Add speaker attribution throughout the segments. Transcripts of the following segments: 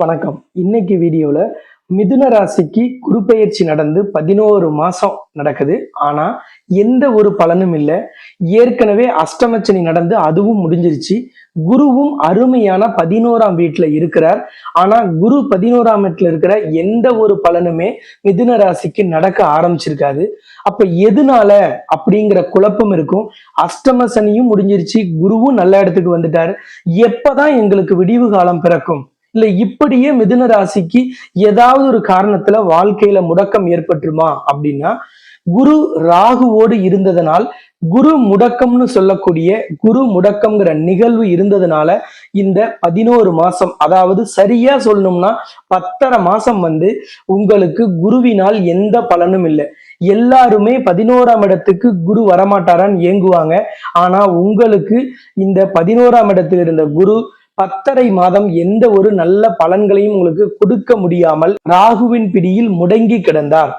Speaker 1: வணக்கம். இன்னைக்கு வீடியோவில் மிதுன ராசிக்கு குரு பெயர்ச்சி நடந்து பதினோரு மாசம் நடக்குது. ஆனா எந்த ஒரு பலனும் இல்லை. ஏற்கனவே அஷ்டமச்சனி நடந்து அதுவும் முடிஞ்சிருச்சு. குருவும் அருமையான பதினோராம் வீட்டுல இருக்கிறார். ஆனா குரு பதினோராம் வீட்டுல இருக்கிற எந்த ஒரு பலனுமே மிதுன ராசிக்கு நடக்க ஆரம்பிச்சிருக்காது. அப்ப எதனால அப்படிங்கிற குழப்பம் இருக்கும். அஷ்டம சனியும் முடிஞ்சிருச்சு. குருவும் நல்ல இடத்துக்கு வந்துட்டாரு. எப்பதான் எங்களுக்கு விடிவு காலம் பிறக்கும்? இல்ல இப்படியே மிதுன ராசிக்கு ஏதாவது ஒரு காரணத்துல வாழ்க்கையில முடக்கம் ஏற்பட்டுருமா அப்படின்னா குரு ராகுவோடு இருந்ததனால் குரு முடக்கம்னு சொல்லக்கூடிய குரு முடக்கம்ங்கிற நிகழ்வு இருந்ததுனால இந்த பதினோரு மாசம் அதாவது சரியா சொல்லணும்னா பத்தரை மாசம் வந்து உங்களுக்கு குருவினால் எந்த பலனும் இல்லை. எல்லாருமே பதினோராம் இடத்துக்கு குரு வரமாட்டாரான்னு ஏங்குவாங்க. ஆனா உங்களுக்கு இந்த பதினோராம் இடத்தில் இருந்த குரு பத்தரை மாதம் எந்த ஒரு நல்ல பலன்களையும் உங்களுக்கு கொடுக்க முடியாமல் ராகுவின் பிடியில் முடங்கி கிடந்தார்.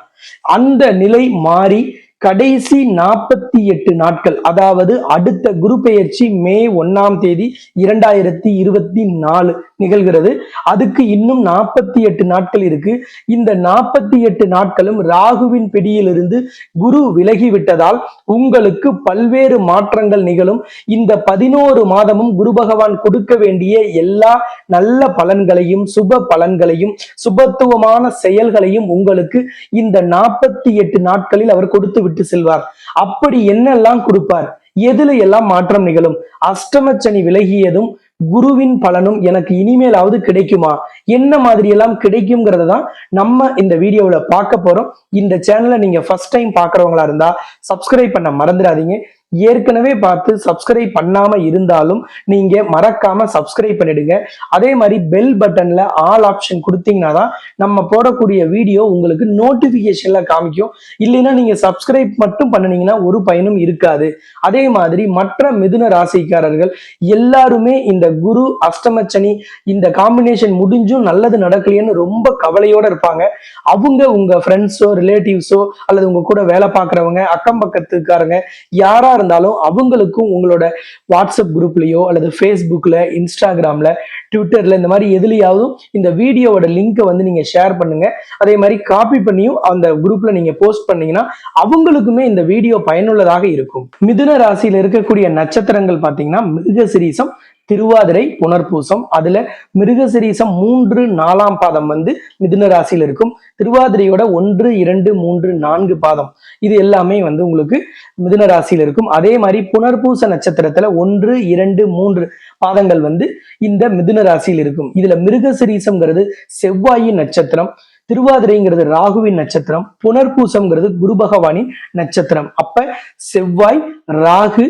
Speaker 1: அந்த நிலை மாறி கடைசி நாற்பத்தி எட்டு நாட்கள் அதாவது அடுத்த குரு பெயர்ச்சி மே ஒன்னாம் தேதி இரண்டாயிரத்தி இருபத்தி நாலு நிகழ்கிறது. அதுக்கு இன்னும் நாற்பத்தி எட்டு நாட்கள் இருக்கு. இந்த நாற்பத்தி எட்டு நாட்களும் ராகுவின் பிடியிலிருந்து குரு விலகிவிட்டதால் உங்களுக்கு பல்வேறு மாற்றங்கள் நிகழும். இந்த பதினோரு மாதமும் குரு பகவான் கொடுக்க வேண்டிய எல்லா நல்ல பலன்களையும் சுப பலன்களையும் சுபத்துவமான செயல்களையும் உங்களுக்கு இந்த நாற்பத்தி எட்டு நாட்களில் அவர் கொடுத்து விட்டு செல்வார். அப்படி என்னெல்லாம் கொடுப்பார்? எதுல எல்லாம் மாற்றம் நிகழும்? அஷ்டமச்சனி விலகியதும் குருவின் பலனும் எனக்கு இனிமேலாவது கிடைக்குமா? என்ன மாதிரி எல்லாம் கிடைக்குங்கிறத தான் நம்ம இந்த வீடியோவில் பார்க்க போறோம். இந்த சேனலை நீங்க ஃபர்ஸ்ட் டைம் பாக்குறவங்களா இருந்தா சப்ஸ்கிரைப் பண்ண மறந்துடாதீங்க. ஏற்கனவே பார்த்து சப்ஸ்கிரைப் பண்ணாம இருந்தாலும் நீங்க மறக்காம சப்ஸ்கிரைப் பண்ணிடுங்க. அதே மாதிரி பெல் பட்டன்ல ஆல் ஆப்ஷன் கொடுத்தீங்கன்னா தான் நம்ம போடக்கூடிய வீடியோ உங்களுக்கு நோட்டிபிகேஷன்ல காமிக்கும். இல்லைன்னா நீங்க சப்ஸ்கிரைப் மட்டும் பண்ணுனீங்கன்னா ஒரு பயனும் இருக்காது. அதே மாதிரி மற்ற மிதுன ராசிக்காரர்கள் எல்லாருமே இந்த குரு அஷ்டமச்சனி இந்த காம்பினேஷன் முடிஞ்சும் நல்லது நடக்கலையேன்னு ரொம்ப கவலையோட இருப்பாங்க. அவங்க உங்க ஃப்ரெண்ட்ஸோ ரிலேட்டிவ்ஸோ அல்லது உங்க கூட வேலை பார்க்குறவங்க அக்கம் பக்கத்துக்காரங்க யாரா இருந்தாலும் அவங்களுக்கும் உங்களோட வாட்ஸ்அப் குரூப்லேயோ அல்லது ஃபேஸ்புக்கில் இன்ஸ்டாகிராம்ல ட்விட்டர்ல இந்த மாதிரி எதுலையாவது இந்த வீடியோவோட லிங்கை வந்து நீங்க ஷேர் பண்ணுங்க. அதே மாதிரி காப்பி பண்ணியும் அந்த குரூப்ல நீங்க போஸ்ட் பண்ணீங்கன்னா அவங்களுக்குமே இந்த வீடியோ பயனுள்ளதாக இருக்கும். மிதுன ராசியில இருக்கக்கூடிய நட்சத்திரங்கள் பாத்தீங்கன்னா மிருகசிரீசம் திருவாதிரை புனர்பூசம் அதுல மிருகசிரீசம் மூன்று நாலாம் பாதம் வந்து மிதுன ராசியில் இருக்கும். திருவாதிரையோட ஒன்று இரண்டு மூன்று நான்கு பாதம். இது எல்லாமே வந்து உங்களுக்கு மிதுன ராசியில் இருக்கும். அதே மாதிரி புனர்பூச நட்சத்திரத்துல ஒன்று இரண்டு மூன்று பாதங்கள் வந்து இந்த மிதுன ராசியில் இருக்கும். இதுல மிருகசிரீசம்ங்கிறது செவ்வாயின் நட்சத்திரம் திருவாதிரைங்கிறது ராகுவின் நட்சத்திரம் புனர்பூசம்ங்கிறது குரு பகவானின் நட்சத்திரம். அப்ப செவ்வாய் ராகு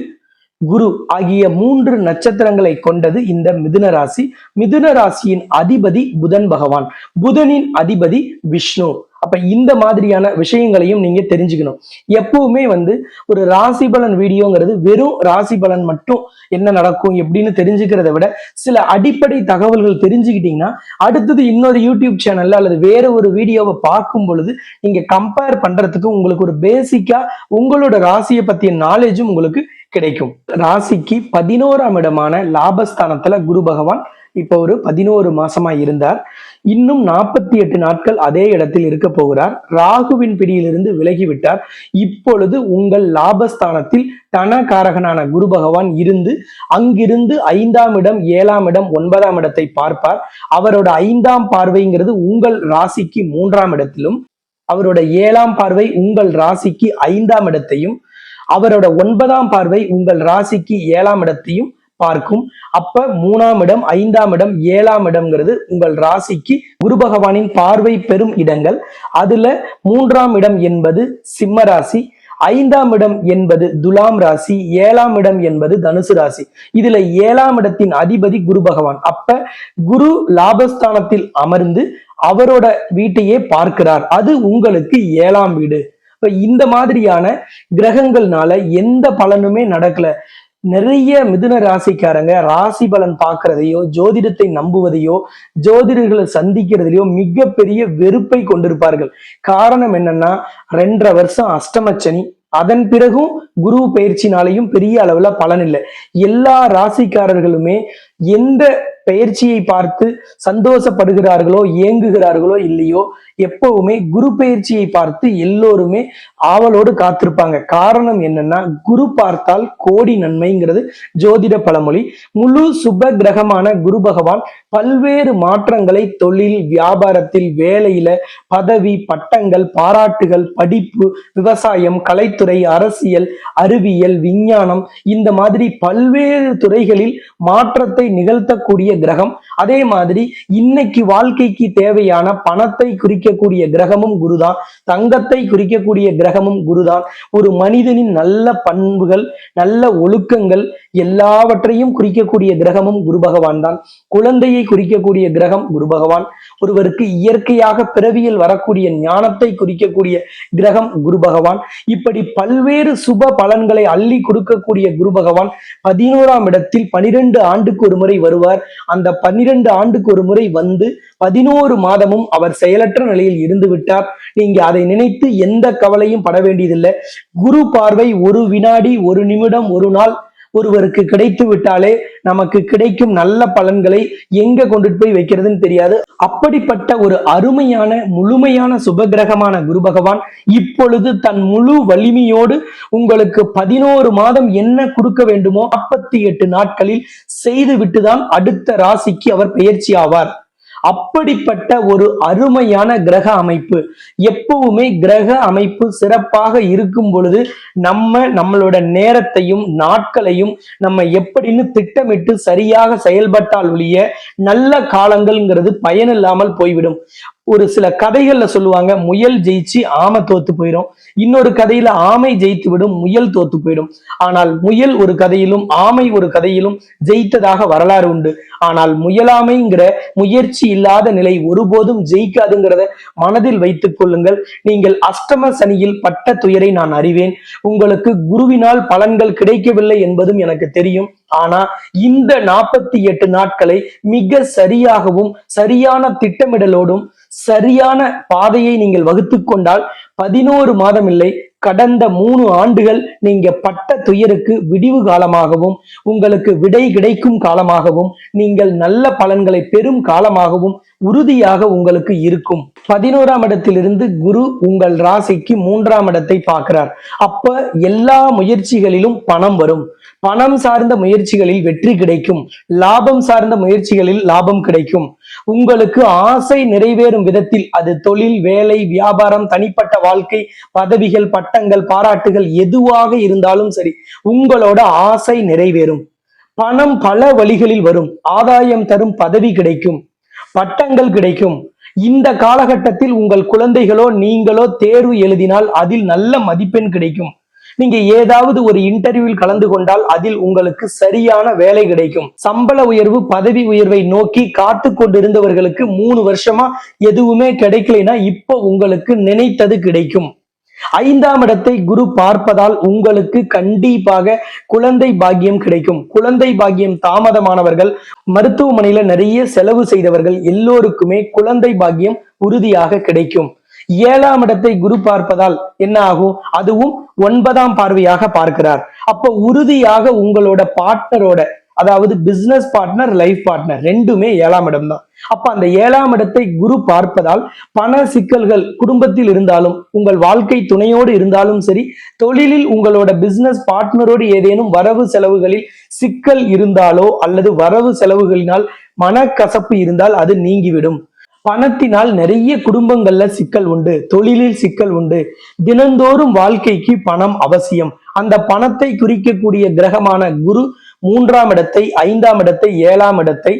Speaker 1: குரு ஆகிய மூன்று நட்சத்திரங்களை கொண்டது இந்த மிதுன ராசி. மிதுன ராசியின் அதிபதி புதன் பகவான். புதனின் அதிபதி விஷ்ணு. அப்ப இந்த மாதிரியான விஷயங்களையும் நீங்க தெரிஞ்சுக்கணும். எப்பவுமே வந்து ஒரு ராசி பலன் வீடியோங்கிறது வெறும் ராசி பலன் மட்டும் என்ன நடக்கும் எப்படின்னு தெரிஞ்சுக்கிறத விட சில அடிப்படை தகவல்கள் தெரிஞ்சுக்கிட்டீங்கன்னா அடுத்தது இன்னொரு யூடியூப் சேனல்ல அல்லது வேற ஒரு வீடியோவை பார்க்கும் பொழுது நீங்க கம்பேர் பண்றதுக்கு உங்களுக்கு ஒரு பேசிக்கா உங்களோட ராசியை பத்திய நாலேஜும் உங்களுக்கு கிடைக்கும். ராசிக்கு பதினோராம் இடமான லாபஸ்தானத்துல குரு பகவான் இப்ப ஒரு பதினோரு மாசமா இருந்தார். இன்னும் நாற்பத்தி எட்டு நாட்கள் அதே இடத்தில் இருக்க போகிறார். ராகுவின் பிடியிலிருந்து விலகிவிட்டார் இப்பொழுது உங்கள் லாபஸ்தானத்தில் தனகாரகனான குரு பகவான் இருந்து அங்கிருந்து ஐந்தாம் இடம் ஏழாம் இடம் ஒன்பதாம் இடத்தை பார்ப்பார். அவரோட ஐந்தாம் பார்வைங்கிறது உங்கள் ராசிக்கு மூன்றாம் இடத்திலும் அவரோட ஏழாம் பார்வை உங்கள் ராசிக்கு ஐந்தாம் இடத்தையும் அவரோட ஒன்பதாம் பார்வை உங்கள் ராசிக்கு ஏழாம் இடத்தையும் பார்க்கும். அப்ப மூணாம் இடம் ஐந்தாம் இடம் ஏழாம் இடம்ங்கிறது உங்கள் ராசிக்கு குரு பகவானின் பார்வை பெறும் இடங்கள். அதுல மூன்றாம் இடம் என்பது சிம்ம ராசி ஐந்தாம் இடம் என்பது துலாம் ராசி ஏழாம் இடம் என்பது தனுசு ராசி. இதுல ஏழாம் இடத்தின் அதிபதி குரு பகவான். அப்ப குரு லாபஸ்தானத்தில் அமர்ந்து அவரோட வீட்டையே பார்க்கிறார். அது உங்களுக்கு ஏழாம் வீடு. இப்ப இந்த மாதிரியான கிரகங்கள்னால எந்த பலனுமே நடக்கல. நிறைய மிதுன ராசிக்காரங்க ராசி பலன் பார்க்கறதையோ ஜோதிடத்தை நம்புவதையோ ஜோதிடர்களை சந்திக்கிறதுலையோ மிகப்பெரிய வெறுப்பை கொண்டிருப்பார்கள். காரணம் என்னன்னா ரெண்டரை வருஷம் அஷ்டமச்சனி அதன் பிறகும் குரு பயிற்சினாலையும் பெரிய அளவுல பலன் இல்லை. எல்லா ராசிக்காரர்களுமே எந்த பயிற்சியை பார்த்து சந்தோஷப்படுகிறார்களோ ஏங்குகிறார்களோ இல்லையோ எப்பவுமே குரு பயிற்சியை பார்த்து எல்லோருமே ஆவலோடு காத்திருப்பாங்க. காரணம் என்னன்னா குரு பார்த்தால் கோடி நன்மைங்கிறது ஜோதிட பழமொழி. முழு சுப கிரகமான குரு பகவான் பல்வேறு மாற்றங்களை தொழில் வியாபாரத்தில் வேலையில பதவி பட்டங்கள் பாராட்டுகள் படிப்பு விவசாயம் கலைத்துறை அரசியல் அறிவியல் விஞ்ஞானம் இந்த மாதிரி பல்வேறு துறைகளில் மாற்றத்தை நிகழ்த்தக்கூடிய கிரகம். அதே மாதிரி இன்னைக்கு வாழ்க்கைக்கு தேவையான பணத்தை குறிக்கக்கூடிய கிரகமும் குருதான். தங்கத்தை குறிக்கக்கூடிய கிரகமும் குருதான். ஒரு மனிதனின் நல்ல பண்புகள் நல்ல ஒழுக்கங்கள் எல்லாவற்றையும் குறிக்கக்கூடிய கிரகமும் குரு பகவான் தான் குழந்தையை குறிக்கக்கூடிய கிரகம் குரு பகவான். ஒருவருக்கு இயற்கையாக பிறவியில் வரக்கூடிய ஞானத்தை குறிக்கக்கூடிய கிரகம் குரு பகவான். இப்படி பல்வேறு சுப பலன்களை அள்ளி கொடுக்கக்கூடிய குரு பகவான் பதினோராம் இடத்தில் பனிரெண்டு ஆண்டுக்கு ஒரு முறை வருவார். அந்த பன்னிரண்டு ஆண்டுக்கு ஒரு முறை வந்து பதினோரு மாதமும் அவர் செயலற்ற நிலையில் இருந்து விட்டார். நீங்க அதை நினைத்து எந்த கவலையும் பட வேண்டியதில்லை. குரு பார்வை ஒரு வினாடி ஒரு நிமிடம் ஒரு நாள் ஒருவருக்கு கிடைத்து விட்டாலே நமக்கு கிடைக்கும் நல்ல பலன்களை எங்க கொண்டுட்டு போய் வைக்கிறதுன்னு தெரியாது. அப்படிப்பட்ட ஒரு அருமையான முழுமையான சுபகிரகமான குரு பகவான் இப்பொழுது தன் முழு வலிமையோடு உங்களுக்கு பதினோரு மாதம் என்ன கொடுக்க வேண்டுமோ நாற்பத்தி எட்டு நாட்களில் செய்து விட்டுதான் அடுத்த ராசிக்கு அவர் பெயர்ச்சி ஆவார். அப்படிப்பட்ட ஒரு அருமையான கிரக அமைப்பு. எப்பவுமே கிரக அமைப்பு சிறப்பாக இருக்கும் பொழுது நம்ம நம்மளோட நேரத்தையும் நாட்களையும் நம்ம எப்படின்னு திட்டமிட்டு சரியாக செயல்பட்டால் ஒழிய நல்ல காலங்கள்ங்கிறது பயனில்லாமல் போய்விடும். ஒரு சில கதைகள்ல சொல்லுவாங்க முயல் ஜெயிச்சு ஆமை தோத்து போயிடும் இன்னொரு கதையில ஆமை ஜெயித்து விடும் முயல் தோத்து போயிடும். ஆனால் முயல் ஒரு கதையிலும் ஆமை ஒரு கதையிலும் ஜெயித்ததாக வரலாறு உண்டு. ஆனால் முயலாமைங்கிற முயற்சி இல்லாத நிலை ஒருபோதும் ஜெயிக்காதுங்கிறத மனதில் வைத்துக் கொள்ளுங்கள். நீங்கள் அஷ்டம சனியில் பட்ட துயரை நான் அறிவேன். உங்களுக்கு குருவினால் பலன்கள் கிடைக்கவில்லை என்பதும் எனக்கு தெரியும். ஆனா இந்த நாற்பத்தி எட்டு நாட்களை மிக சரியாகவும் சரியான திட்டமிடலோடும் சரியான பாதையை நீங்கள் வகுத்து கொண்டால் பதினோரு மாதம் இல்லை கடந்த மூணு ஆண்டுகள் நீங்க பட்ட துயருக்கு விடிவு காலமாகவும் உங்களுக்கு விடை கிடைக்கும் காலமாகவும் நீங்கள் நல்ல பலன்களை பெறும் காலமாகவும் உறுதியாக உங்களுக்கு இருக்கும். பதினோராம் இடத்திலிருந்து குரு உங்கள் ராசிக்கு மூன்றாம் இடத்தை பார்க்கிறார். அப்ப எல்லா முயற்சிகளிலும் பணம் வரும். பணம் சார்ந்த முயற்சிகளில் வெற்றி கிடைக்கும். லாபம் சார்ந்த முயற்சிகளில் லாபம் கிடைக்கும். உங்களுக்கு ஆசை நிறைவேறும் விதத்தில் அது தொழில் வேலை வியாபாரம் தனிப்பட்ட வாழ்க்கை பதவிகள் பட்டங்கள் பாராட்டுகள் எதுவாக இருந்தாலும் சரி உங்களோட ஆசை நிறைவேறும். பணம் பல வழிகளில் வரும். ஆதாயம் தரும் பதவி கிடைக்கும். பட்டங்கள் கிடைக்கும். இந்த காலகட்டத்தில் உங்கள் குழந்தைகளோ நீங்களோ தேர்வு எழுதினால் அதில் நல்ல மதிப்பெண் கிடைக்கும். நீங்க ஏதாவது ஒரு இன்டர்வியூவில் கலந்து கொண்டால் அதில் உங்களுக்கு சரியான வேலை கிடைக்கும். சம்பள உயர்வு பதவி உயர்வை நோக்கி காத்து கொண்டிருந்தவர்களுக்கு மூணு வருஷமா எதுவுமே கிடைக்கலைன்னா இப்போ உங்களுக்கு நினைத்தது கிடைக்கும். ஐந்தாம் இடத்தை குரு பார்ப்பதால் உங்களுக்கு கண்டிப்பாக குழந்தை பாக்கியம் கிடைக்கும். குழந்தை பாக்கியம் தாமதமானவர்கள் மருத்துவமனையில நிறைய செலவு செய்தவர்கள் எல்லோருக்குமே குழந்தை பாக்கியம் உறுதியாக கிடைக்கும். ஏழாம் இடத்தை குரு பார்ப்பதால் என்ன ஆகும்? அதுவும் ஒன்பதாம் பார்வையாக பார்க்கிறார். அப்ப உறுதியாக உங்களோட பார்ட்னரோட அதாவது பிசினஸ் பார்ட்னர் லைஃப் பார்ட்னர் ரெண்டுமே ஏழாம் இடம் தான் அப்ப அந்த ஏழாம் இடத்தை குரு பார்ப்பதால் பண சிக்கல்கள் குடும்பத்தில் இருந்தாலும் உங்கள் வாழ்க்கை துணையோடு இருந்தாலும் சரி தொழிலில் உங்களோட பிசினஸ் பார்ட்னரோடு ஏதேனும் வரவு செலவுகளில் சிக்கல் இருந்தாலோ அல்லது வரவு செலவுகளினால் மனக்கசப்பு இருந்தால் அது நீங்கிவிடும். பணத்தினால் நிறைய குடும்பங்கள்ல சிக்கல் உண்டு தொழிலில் சிக்கல் உண்டு. தினந்தோறும் வாழ்க்கைக்கு பணம் அவசியம். அந்த பணத்தை குறிக்கக்கூடிய கிரகமான குரு மூன்றாம் இடத்தை ஐந்தாம் இடத்தை ஏழாம் இடத்தை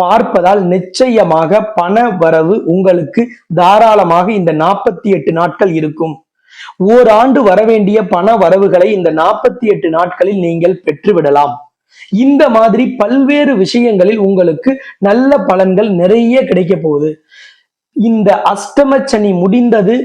Speaker 1: பார்ப்பதால் நிச்சயமாக பண வரவு உங்களுக்கு தாராளமாக இந்த நாற்பத்தி எட்டு நாட்கள் இருக்கும். ஓராண்டு வரவேண்டிய பண வரவுகளை இந்த நாற்பத்தி எட்டு நாட்களில் நீங்கள் பெற்றுவிடலாம். இந்த மாதிரி பல்வேறு விஷயங்களில் உங்களுக்கு நல்ல பலன்கள் நிறைய கிடைக்க போகுது. இந்த அஷ்டம சனி முடிந்தது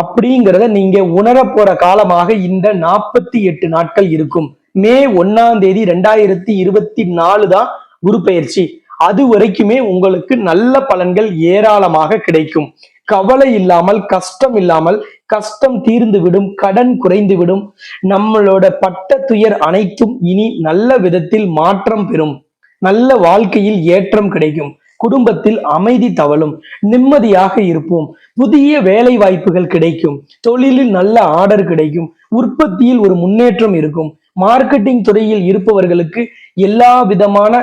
Speaker 1: அப்படிங்கிறத நீங்க உணர போற காலமாக இந்த நாற்பத்தி எட்டு நாட்கள் இருக்கும். மே ஒன்னாம் தேதி ரெண்டாயிரத்தி இருபத்தி நாலு தான் குரு பயிற்சி. அது வரைக்குமே உங்களுக்கு நல்ல பலன்கள் ஏராளமாக கிடைக்கும். கவலை இல்லாமல் கஷ்டம் இல்லாமல் கஷ்டம் தீர்ந்து விடும் கடன் குறைந்து விடும் நம்மளோட பட்ட துயர் அனைத்தும் இனி நல்ல விதத்தில் மாற்றம் பெறும். நல்ல வாழ்க்கையில் ஏற்றம் கிடைக்கும். குடும்பத்தில் அமைதி தவழும். நிம்மதியாக இருப்போம். புதிய வேலை வாய்ப்புகள் கிடைக்கும். தொழிலில் நல்ல ஆர்டர் கிடைக்கும். உற்பத்தியில் ஒரு முன்னேற்றம் இருக்கும். மார்க்கெட்டிங் துறையில் இருப்பவர்களுக்கு எல்லா விதமான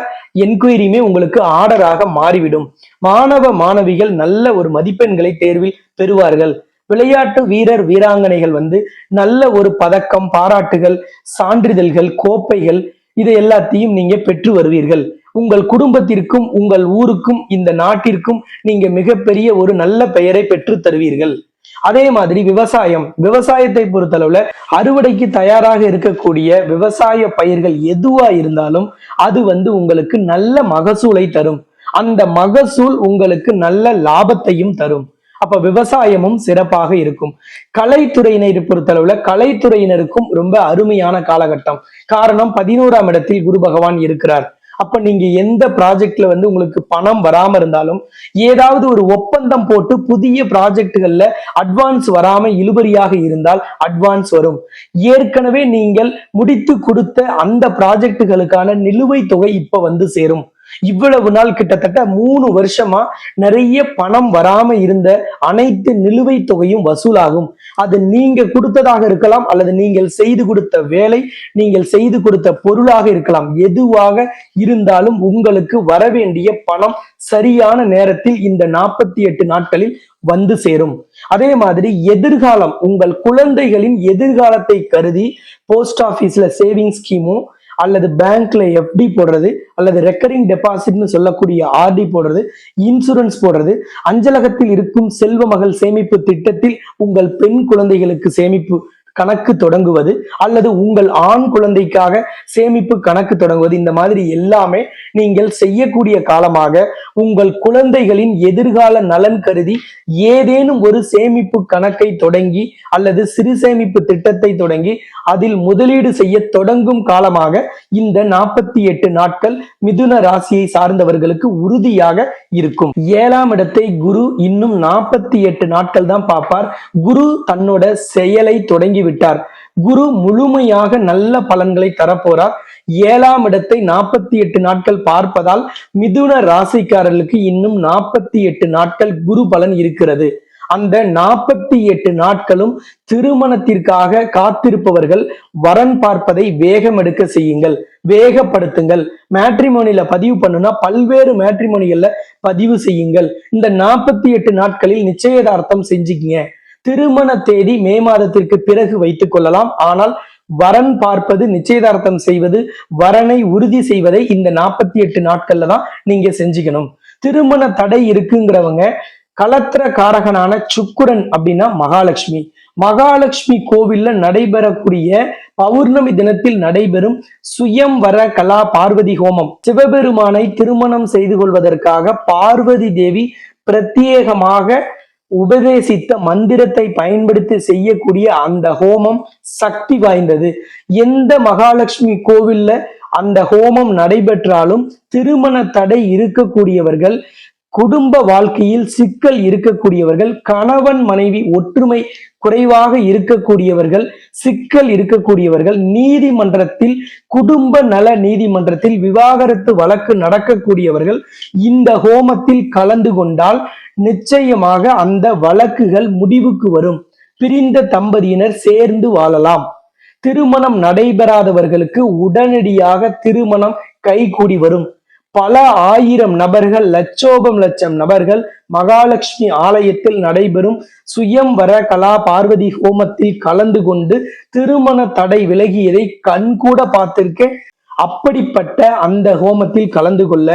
Speaker 1: என்கொயரியுமே உங்களுக்கு ஆர்டராக மாறிவிடும். மாணவ மாணவிகள் நல்ல ஒரு மதிப்பெண்களை தேர்வில் பெறுவார்கள். விளையாட்டு வீரர் வீராங்கனைகள் வந்து நல்ல ஒரு பதக்கம் பாராட்டுகள் சான்றிதழ்கள் கோப்பைகள் இதை எல்லாத்தையும் நீங்க பெற்று வருவீர்கள். உங்கள் குடும்பத்திற்கும் உங்கள் ஊருக்கும் இந்த நாட்டிற்கும் நீங்க மிகப்பெரிய ஒரு நல்ல பெயரை பெற்று தருவீர்கள். அதே மாதிரி விவசாயம் விவசாயத்தை பொறுத்தளவுல அறுவடைக்கு தயாராக இருக்கக்கூடிய விவசாய பயிர்கள் எதுவா இருந்தாலும் அது வந்து உங்களுக்கு நல்ல மகசூலை தரும். அந்த மகசூல் உங்களுக்கு நல்ல லாபத்தையும் தரும். அப்ப விவசாயமும் சிறப்பாக இருக்கும். கலைத்துறையினரை பொறுத்தளவுல கலைத்துறையினருக்கும் ரொம்ப அருமையான காலகட்டம். காரணம் பதினோராம் இடத்தில் குரு பகவான் இருக்கிறார். அப்ப நீங்க எந்த ப்ராஜெக்ட்ல வந்து உங்களுக்கு பணம் வராம இருந்தாலும் ஏதாவது ஒரு ஒப்பந்தம் போட்டு புதிய ப்ராஜெக்டுகள்ல அட்வான்ஸ் வராம இழுபறியாக இருந்தால் அட்வான்ஸ் வரும். ஏற்கனவே நீங்கள் முடித்து கொடுத்த அந்த ப்ராஜெக்டுகளுக்கான நிலுவைத் தொகை இப்ப வந்து சேரும். இவ்வளவு நாள் கிட்டத்தட்ட மூணு வருஷமா நிறைய பணம் வராம இருந்த அனைத்து நிலுவைத் தொகையும் வசூலாகும். அது நீங்க கொடுத்ததாக இருக்கலாம் அல்லது நீங்கள் செய்து கொடுத்த வேலை நீங்கள் செய்து கொடுத்த பொருளாக இருக்கலாம். எதுவாக இருந்தாலும் உங்களுக்கு வரவேண்டிய பணம் சரியான நேரத்தில் இந்த நாற்பத்தி எட்டு நாட்களில் வந்து சேரும். அதே மாதிரி எதிர்காலம் உங்கள் குழந்தைகளின் எதிர்காலத்தை கருதி போஸ்ட் ஆபீஸ்ல சேவிங் ஸ்கீமும் அல்லது பேங்க்ல எஃப்டி போடுறது அல்லது ரெக்கரிங் டெபாசிட்னு சொல்லக்கூடிய ஆர்டி போடுறது இன்சூரன்ஸ் போடுறது அஞ்சலகத்தில் இருக்கும் செல்வ மகள் சேமிப்பு திட்டத்தில் உங்கள் பெண் குழந்தைகளுக்கு சேமிப்பு கணக்கு தொடங்குவது அல்லது உங்கள் ஆண் குழந்தைக்காக சேமிப்பு கணக்கு தொடங்குவது இந்த மாதிரி எல்லாமே நீங்கள் செய்யக்கூடிய காலமாக உங்கள் குழந்தைகளின் எதிர்கால நலன் கருதி ஏதேனும் ஒரு சேமிப்பு கணக்கை தொடங்கி அல்லது சிறு சேமிப்பு திட்டத்தை தொடங்கி அதில் முதலீடு செய்ய தொடங்கும் காலமாக இந்த நாற்பத்தி எட்டு நாட்கள் மிதுன ராசியை சார்ந்தவர்களுக்கு உறுதியாக இருக்கும். ஏழாம் இடத்தை குரு இன்னும் நாற்பத்தி எட்டு நாட்கள் தான் பார்ப்பார். குரு தன்னோட செயலை தொடங்கி விட்டார். குரு முழுமையாக நல்ல பலன்களை தரப்போறார். ஏழாம் இடத்தை நாற்பத்தி எட்டு நாட்கள் பார்ப்பதால் மிதுன ராசிக்காரர்களுக்கு இன்னும் நாற்பத்தி எட்டு நாட்கள் குரு பலன் இருக்கிறது. அந்த நாற்பத்தி எட்டு நாட்களும் திருமணத்திற்காக காத்திருப்பவர்கள் வரன் பார்ப்பதை வேகம் எடுக்க செய்யுங்கள். வேகப்படுத்துங்கள். மேட்ரிமோனில பதிவு பண்ணுனா பல்வேறு மேட்ரிமோனிகள்ல பதிவு செய்யுங்கள். இந்த நாற்பத்தி எட்டு நாட்களில் நிச்சயதார்த்தம் செஞ்சுக்கிங்க. திருமண தேதி மே மாதத்திற்கு பிறகு வைத்துக் கொள்ளலாம். ஆனால் வரன் பார்ப்பது நிச்சயதார்த்தம் செய்வது வரனை உறுதி செய்வதை இந்த நாற்பத்தி எட்டு நாட்கள்ல தான் நீங்க செஞ்சுக்கணும். திருமண தடை இருக்குங்கிறவங்க கலத்திர காரகனான சுக்குரன் அப்படின்னா மகாலட்சுமி. மகாலட்சுமி கோவில்ல நடைபெறக்கூடிய பௌர்ணமி தினத்தில் நடைபெறும் சுயம் வர கலா பார்வதி ஹோமம். சிவபெருமானை திருமணம் செய்து கொள்வதற்காக பார்வதி தேவி பிரத்யேகமாக உபதேசித்த மந்திரத்தை பயன்படுத்தி செய்யக்கூடிய அந்த ஹோமம் சக்தி வாய்ந்தது. எந்த மகாலட்சுமி கோவில்ல அந்த ஹோமம் நடைபெற்றாலும் திருமண தடை இருக்கக்கூடியவர்கள் குடும்ப வாழ்க்கையில் சிக்கல் இருக்கக்கூடியவர்கள் கணவன் மனைவி ஒற்றுமை குறைவாக இருக்கக்கூடியவர்கள் சிக்கல் இருக்கக்கூடியவர்கள் நீதிமன்றத்தில் குடும்ப நல நீதிமன்றத்தில் விவாகரத்து வழக்கு நடக்கக்கூடியவர்கள் இந்த ஹோமத்தில் கலந்து கொண்டால் நிச்சயமாக அந்த வழக்குகள் முடிவுக்கு வரும். பிரிந்த தம்பதியினர் சேர்ந்து வாழலாம். திருமணம் நடைபெறாதவர்களுக்கு உடனடியாக திருமணம் கைகூடி வரும். பல ஆயிரம் நபர்கள் லட்சோபம் லட்சம் நபர்கள் மகாலட்சுமி ஆலயத்தில் நடைபெறும் சுயம்வர கலா பார்வதி ஹோமத்தில் கலந்து கொண்டு திருமண தடை விலகியதை கண்கூட பார்த்திருக்கேன். அப்படிப்பட்ட அந்த ஹோமத்தில் கலந்து கொள்ள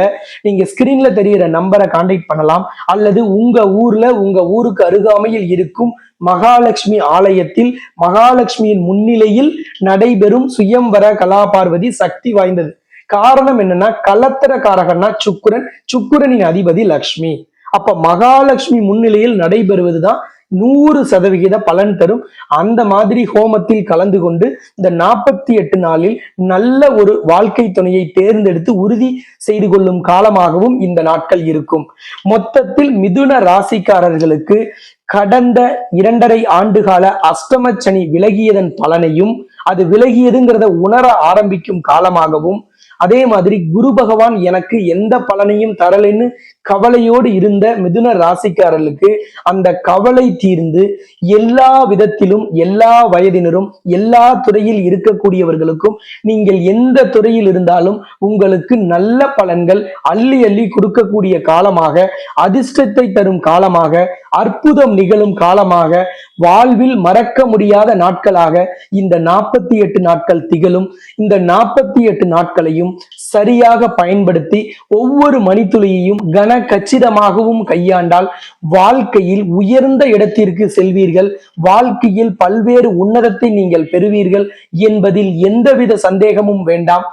Speaker 1: நீங்க ஸ்கிரீன்ல தெரிகிற நம்பரை கான்டாக்ட் பண்ணலாம். அல்லது உங்க ஊர்ல உங்க ஊருக்கு அருகாமையில் இருக்கும் மகாலட்சுமி ஆலயத்தில் மகாலட்சுமியின் முன்னிலையில் நடைபெறும் சுயம்வர கலாபார்வதி சக்தி வாய்ந்தது. காரணம் என்னன்னா கலத்தர காரகன்னா சுக்குரன். சுக்குரனின் அதிபதி லக்ஷ்மி. அப்ப மகாலட்சுமி முன்னிலையில் நடைபெறுவதுதான் நூறு சதவிகித பலன் தரும். அந்த மாதிரி ஹோமத்தில் கலந்து கொண்டு இந்த நாற்பத்தி எட்டு நாளில் நல்ல ஒரு வாழ்க்கை துணையை தேர்ந்தெடுத்து உறுதி செய்து கொள்ளும் காலமாகவும் இந்த நாட்கள் இருக்கும். மொத்தத்தில் மிதுன ராசிக்காரர்களுக்கு கடந்த இரண்டரை ஆண்டுகால அஷ்டம சனி விலகியதன் பலனையும் அது விலகியதுங்கிறத உணர ஆரம்பிக்கும் காலமாகவும் அதே மாதிரி குரு பகவான் எனக்கு எந்த பலனையும் தரலைன்னு கவலையோடு இருந்த மிதுன ராசிக்காரர்களுக்கு அந்த கவலை தீர்ந்து எல்லா விதத்திலும் எல்லா வயதினரும் எல்லா துறையில் இருக்கக்கூடியவர்களுக்கும் நீங்கள் எந்த துறையில் இருந்தாலும் உங்களுக்கு நல்ல பலன்கள் அள்ளி அள்ளி கொடுக்கக்கூடிய காலமாக அதிர்ஷ்டத்தை தரும் காலமாக அற்புதம் நிகழும் காலமாக வாழ்வில் மறக்க முடியாத நாட்களாக இந்த நாற்பத்தி எட்டு நாட்கள் திகழும். இந்த நாற்பத்தி எட்டு நாட்களையும் சரியாக பயன்படுத்தி ஒவ்வொரு மணித்துளியையும் கன கச்சிதமாகவும் கையாண்டால் வாழ்க்கையில் உயர்ந்த இடத்திற்கு செல்வீர்கள். வாழ்க்கையில் பல்வேறு உன்னதத்தை நீங்கள் பெறுவீர்கள் என்பதில் எந்தவித சந்தேகமும் வேண்டாம்.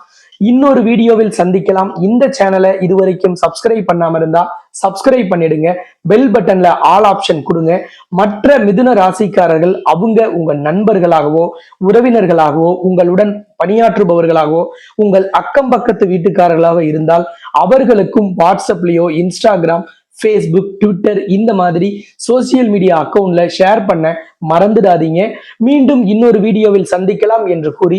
Speaker 1: இன்னொரு வீடியோவில் சந்திக்கலாம். இந்த சேனலை இதுவரைக்கும் சப்ஸ்கிரைப் பண்ணாம இருந்தா சப்ஸ்கிரைப் பண்ணிடுங்க. பெல் பட்டன்ல ஆல் ஆப்ஷன் கொடுங்க. மற்ற மிதுன ராசிக்காரர்கள் அவங்க உங்க நண்பர்களாகவோ உறவினர்களாகவோ உங்களுடன் பணியாற்றுபவர்களாகவோ உங்கள் அக்கம் பக்கத்து வீட்டுக்காரர்களாக இருந்தால் அவர்களுக்கும் வாட்ஸ்அப்லயோ இன்ஸ்டாகிராம் ஃபேஸ்புக் ட்விட்டர் இந்த மாதிரி சோசியல் மீடியா அக்கௌண்ட்ல ஷேர் பண்ண மறந்துடாதீங்க. மீண்டும் இன்னொரு வீடியோவில் சந்திக்கலாம் என்று கூறி